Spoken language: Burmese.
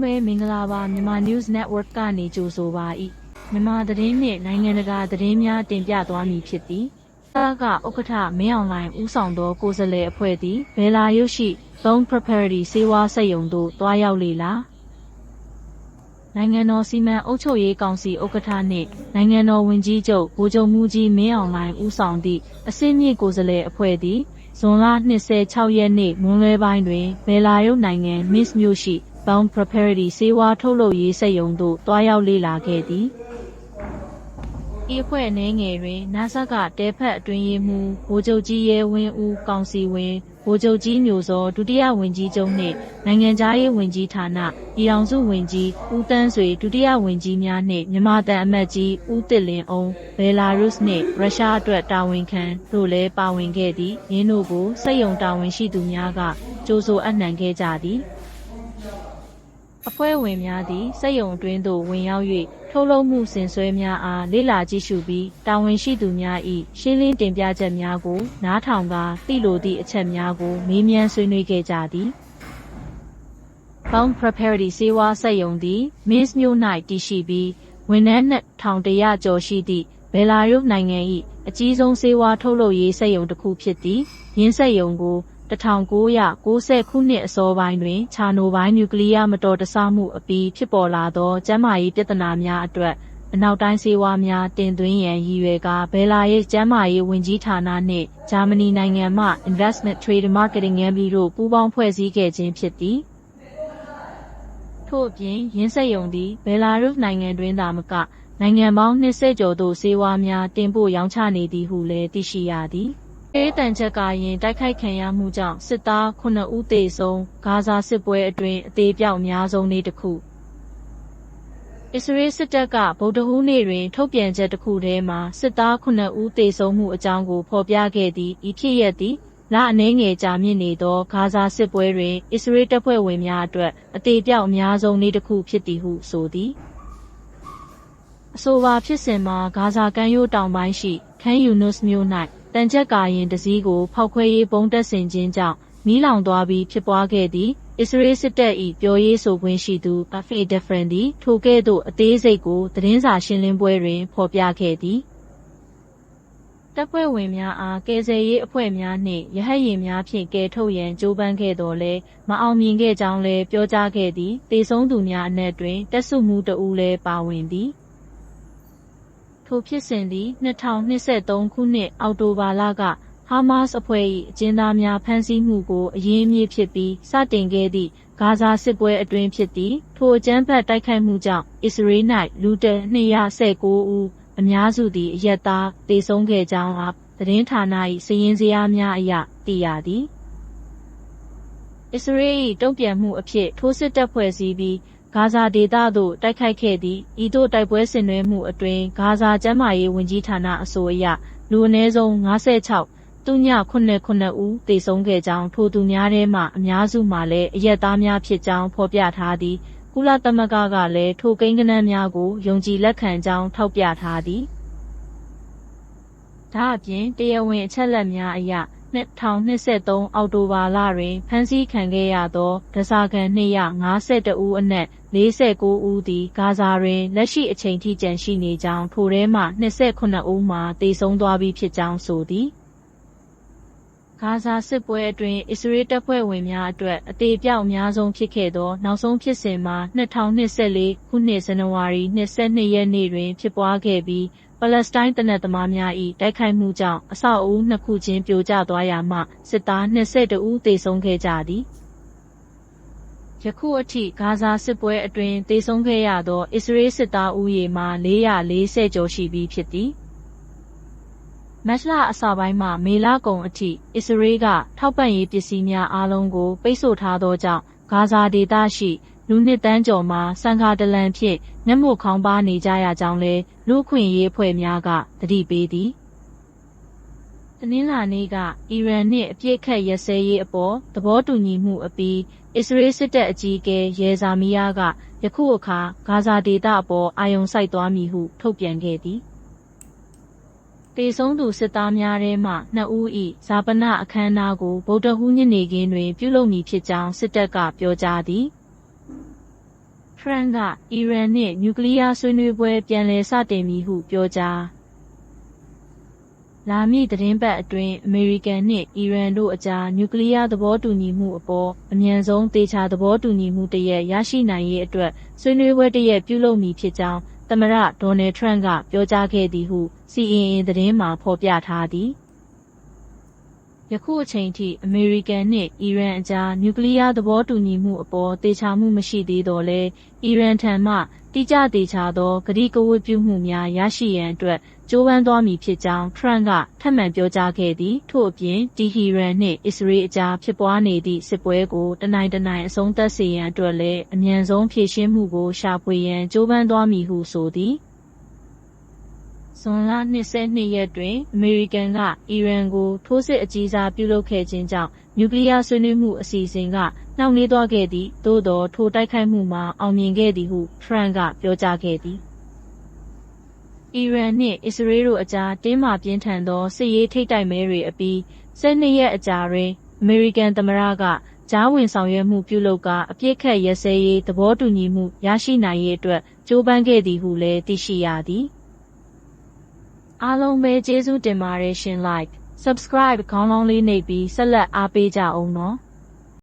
အားလုံးပဲမင်္ဂလာပါမြန်မာ News Network ကနေကြိုဆိုပါ၏မြန်မာသတင်းနှင့်နိုင်ငံတကာသတင်းများတင်ပြသွားမည်ဖြစ်သည်သာကဥက္ကဋ္ဌမင်းအောင်လှိုင်ဦးဆောင်သောကိုယ်စားလှယ်အဖွဲ့သည်ဘယ်လာရုပ်ရှိ Bone Preparatory စေဝါစက်ယုံသို့တွားရောက်လေလားနိုင်ငံတော်စီမံအုပ်ချုပ်ရေးကောင်စီဥက္ကဋ္ဌနှင့်နိုင်ငံတော်ဝန်ကြီးချုပ်ဗိုလ်ချုပ်မှုကြီးမင်းအောင်လှိုင်ဦးဆောင်သည့်အစင်းမြင့်ကိုယ်စားလှယ်အဖွဲ့သည်ဇွန်လ26ရက်နေ့မွန်းလွဲပိုင်းတွင်ဘယ်လာရုပ်နိုင်ငံ Miss မြို့ရှိ Bound Preparatory စေဝါထုတ်လုပ်ရေးစက်ရုံသို့တွားရောက်လေ့လာခဲ့သည်ဤအဖွဲ့အနေငယ်တွင် NASA ကတဲဖက်အတွင်းရေးမှူးဗိုလ်ချုပ်ကြီးရဲဝင်းဦးကောင်စီဝင်ဗိုလ်ချုပ်ကြီးမျိုးစောဒုတိယဝန်ကြီးချုပ်နှင့်နိုင်ငံသားရေးဝန်ကြီးဌာနပြည်ထောင်စုဝန်ကြီးဦးတန်းဆွေဒုတိယဝန်ကြီးများနှင့်မြန်မာတန်အမတ်ကြီးဦးတစ်လင်းအောင်ဘယ်လာရုစ်နှင့်ရုရှားအတွက်တာဝန်ခံတို့လည်းပါဝင်ခဲ့သည့်ရင်းတို့ကိုစက်ယုံတာဝန်ရှိသူများကကြိုးဆိုအနှံခဲ့ကြသည် အဖွဲ့ဝင်များသည်စက်ယုံအတွင်းသို့ဝင်ရောက်၍ထုတ်လုပ်မှုစင်ဆွဲများအားလေ့လာကြည့်ရှုပြီးတာဝန်ရှိသူများ၏ရှင်းလင်းတင်ပြချက်များကို နားထောင်ကာသိလိုသည့်အချက်များကို မေးမြန်းဆွေးနွေးခဲ့ကြသည်။ Bound Preparatory စေဝါစက်ယုံသည် Minsk မြို့၌တည်ရှိပြီးဝန်ထမ်း2100ကျော်ရှိသည့်ဘယ်လာရုစ်နိုင်ငံ၏အကြီးဆုံးစေဝါထုတ်လုပ်ရေးစက်ယုံတစ်ခုဖြစ်သည်။ယင်းစက်ယုံကို 1990ခုနှစ်အစောပိုင်းတွင် ချာနိုဘိုင်းနျူကလ িয়ার မတော်တဆမှုအပြီး ဖြစ်ပေါ်လာသော ကျန်းမာရေးပြဿနာများအတွက် အနောက်တိုင်းစေဝါများ တင်သွင်းရန် ရည်ရွယ်ကာဘယ်လာရဲ့ကျန်းမာရေးဝန်ကြီးဌာနနှင့် ဂျာမနီနိုင်ငံမှ Investment Trade and Marketing ငန်းပြီးတို့ ပူးပေါင်းဖွဲ့စည်းခဲ့ခြင်းဖြစ်သည်ထို့အပြင်ရင်းဆက်ယုံသည်ဘယ်လာရုစ်နိုင်ငံတွင်သာမက နိုင်ငံပေါင်း 20 ကျော်သို့စေဝါများ တင်ပို့ရောင်းချနေသည်ဟုလည်း သိရှိရသည် အေးတန်ချက်ကရင်တိုက်ခိုက်ခံရမှုကြောင့်စစ်သား9ဦးသေဆုံးဂါဇာစစ်ပွဲအတွင်းအသေးပြောက်အများဆုံးနေ့တစ်ခုအစ္စရေးစစ်တပ်ကဗုဒ္ဓဟူးနေ့တွင် ထုတ်ပြန်ချက်တစ်ခုထဲမှာစစ်သား9ဦးသေဆုံးမှုအကြောင်းကိုဖော်ပြခဲ့သည်ဤဖြစ်ရပ်သည်လအနှဲငယ်ကြာမြင့်နေသောဂါဇာစစ်ပွဲတွင် အစ္စရေးတပ်ဖွဲ့ဝင်များအတွက်အသေးပြောက်အများဆုံးနေ့တစ်ခုဖြစ်သည်ဟုဆိုသည်အဆိုပါဖြစ်စဉ်မှာဂါဇာကမ်းရိုးတောင်ပိုင်းရှိခန်းယူနုစ်မြို့၌ တန်ချက်ကာရင်တစည်းကိုဖောက်ခွဲရေးပုံတက်ဆင်ခြင်းကြောင့်မီးလောင်သွားပြီးဖြစ်ပွားခဲ့သည် အစ္စရေးစစ်တပ်၏ပြောရေးဆိုခွင့်ရှိသူဘဖေဒဖရန်သည်ထိုကဲ့သို့အသေးစိတ်ကိုသတင်းစာရှင်းလင်းပွဲတွင် ဖော်ပြခဲ့သည်တပ်ဖွဲ့ဝင်များအားကယ်ဆယ်ရေးအဖွဲ့များနှင့်ရဟတ်ယာဉ်များဖြင့်ကယ်ထုတ်ရန်ကြိုးပမ်းခဲ့တော်လဲမအောင်မြင်ခဲ့ကြောင်းလည်းပြောကြားခဲ့သည်တေဆုံးသူများအနက်တွင်တပ်စုမှုတဦးလည်းပါဝင်သည် ထိုဖြစ်စဉ်သည် 2023 ခုနှစ် အောက်တိုဘာလက ဟာမတ်စ်အဖွဲ့၏အကျဉ်းသားများ ဖမ်းဆီးမှုကို အရင်းအမြစ်ဖြစ်ပြီး စတင်ခဲ့သည့် ဂါဇာစစ်ပွဲအတွင်းဖြစ်သည် ထိုအကြမ်းဖက်တိုက်ခိုက်မှုကြောင့် အစ္စရေး၌လူတ219ဦး အများစုသည် အရက်သားတေဆုံးခဲ့ကြောင်းအားသတင်းဌာန၏စည်ရင်းစရာများအရ သိရသည် အစ္စရေး၏တုံ့ပြန်မှုအဖြစ် ထိုးစစ်တပ်ဖွဲ့စည်းပြီး ဂါဇာဒေသသို့တိုက်ခိုက်ခဲ့သည့်ဤသို့တိုက်ပွဲဆင်နွှဲမှုအတွင်းဂါဇာကျန်းမာရေးဝန်ကြီးဌာနအဆိုအရလူအနည်းဆုံး56သူည89ဦးသေဆုံးခဲ့ကြောင်းထိုသူများထဲမှအများစုမှာလည်းအရက်သားများဖြစ်ကြောင်းဖော်ပြထားသည်ကုလသမဂ္ဂကလည်းထိုကိန်းဂဏန်းများကိုယုံကြည်လက်ခံကြောင်းထောက်ပြထားသည်ဒါအပြင်တရားဝင်အချက်အလက်များအရ 2023 အောက်တိုဘာလတွင် ဖမ်းဆီးခံခဲ့ရသောဒဇာကန်252ဦးအနက် 49 ဦးသည် ဂါဇာတွင် လက်ရှိအချိန်ထိ ကျန်ရှိနေကြောင်း ထိုထဲမှ28ဦးမှာတေဆုံးသွားပြီးဖြစ်ကြောင်း ဆိုသည် ဂါဇာစစ်ပွဲအတွင်းအစ္စရေးတပ်ဖွဲ့ဝင်များအတွက်အသေးပြောက်အများဆုံးဖြစ်ခဲ့သော နောက်ဆုံးဖြစ်စဉ်မှာ2024ခုနှစ်ဇန်နဝါရီ22ရက်နေ့တွင် ဖြစ်ပွားခဲ့ပြီးပလက်စတိုင်းတနက်သမားများ၏တိုက်ခိုက်မှုကြောင့်အဆောက်အဦနှစ်ခုချင်းပြိုကျသွားရာမှစစ်သား22ဦးသေဆုံးခဲ့ကြသည်ယခုအထိဂါဇာစစ်ပွဲအတွင်းသေဆုံးခဲ့ရသော အစ္စရေးစစ်သားဦးရေမှာ440ကျော်ရှိပြီးဖြစ်သည် မတ်လအစပိုင်းမှမေလကုန်အထိအစ္စရေးကထောက်ပံ့ရေးပစ္စည်းများအားလုံးကို ပိတ်ဆို့ထားသောကြောင့်ဂါဇာဒေသရှိလူနှစ်တန်းကျော်မှာစံခါတလန်ဖြင့်မျက်မှောက်ခေါင်းပါနေကြရကြောင်းလည်းလူခွင့်ရေးအဖွဲ့များကသတိပေးသည်တနင်္လာနေ့ကအီရန်နှင့်အပြစ်ခတ်ရစဲရေးအပေါ်သဘောတူညီမှုအပြီးအစ္စရေးစစ်တပ်အကြီးအကဲရဲဇာမီယာကယခုအခါဂါဇာဒေသအပေါ်အာရုံစိုက်သွားမည်ဟုထုတ်ပြန်ခဲ့သည် တေဆုံးသူစစ်သားများထဲမှနှစ်ဦး၏ဇာပနအခမ်းအနားကိုဗုဒ္ဓဟူးညနေခင်းတွင်ပြုလုပ်မည်ဖြစ်ကြောင်းစစ်တပ်ကပြောကြားသည် ထရန့်ကအီရန်နှင့်နျူကလ িয়ার ဆွေးနွေးပွဲပြန်လည်စတင်မည်ဟုပြောကြားလာမည့်သတင်းပတ်အတွင်းအမေရိကန်နှင့်အီရန်တို့အကြားနျူကလ িয়ার သဘောတူညီမှုအပေါ်အမြန်ဆုံးသေချာသဘောတူညီမှုတစ်ရပ်ရရှိနိုင်ရေးအတွက်ဆွေးနွေးပွဲတစ်ရပ်ပြုလုပ်မည်ဖြစ်ကြောင်း သမ္မတဒေါ်နယ်ထရန့်က ပြောကြားခဲ့သည်ဟု CNN သတင်းမှာ ဖော်ပြထားသည် ယခုအချိန်ထိအမေရိကန်နှင့်အီရန်အကြားနျူကလ িয়ার သဘောတူညီမှုအပေါ်သေချာမှုမရှိသေးတော့လဲအီရန်ထံမှတိကျသေချာသောကတိကဝတ်ပြုမှုများရရှိရန်အတွက်ကြိုးပမ်းသွားမည်ဖြစ်ကြောင်းထရန့်ကထပ်မံပြောကြားခဲ့သည်ထို့အပြင်တီဟီရန်နှင့်အစ္စရေးအကြားဖြစ်ပွားနေသည့်စစ်ပွဲကိုတနိုင်တနိုင်အဆုံးသတ်စေရန်အတွက်လည်းအမြန်ဆုံးဖြေရှင်းမှုကိုရှာဖွေရန်ကြိုးပမ်းသွားမည်ဟုဆိုသည် ဇွန်လ22ရက်တွင် အမေရိကန်က အီရန်ကို ထိုးစစ်အကြီးစားပြုလုပ်ခဲ့ခြင်းကြောင့် နျူကလ িয়ার ဆွေးနွေးမှုအစီအစဉ်က နှောင့်နှေးသွားခဲ့သည် သို့သောထိုတိုက်ခိုက်မှုမှာ အောင်မြင်ခဲ့သည်ဟု ထရန့်က ပြောကြားခဲ့သည် အီရန်နှင့် အစ္စရေးတို့အကြား တင်းမာပြင်းထန်သော စစ်ရေးထိပ်တိုက်မဲတွေအပြီး12ရက်အကြာတွင် အမေရိကန်သမ္မတက ကြားဝင်ဆောင်ရွက်မှုပြုလုပ်ကာ အပြစ်ခတ်ရဲစဲရေး သဘောတူညီမှု ရရှိနိုင်ရေးအတွက် ကြိုးပမ်းခဲ့သည်ဟုလည်း သိရှိရသည် အားလုံးပဲကျေးဇူးတင်ပါတယ်ရှင် like subscribe ခေါင်းလောင်းလေးနှိပ်ပြီးဆက်လက်အားပေးကြအောင်နော်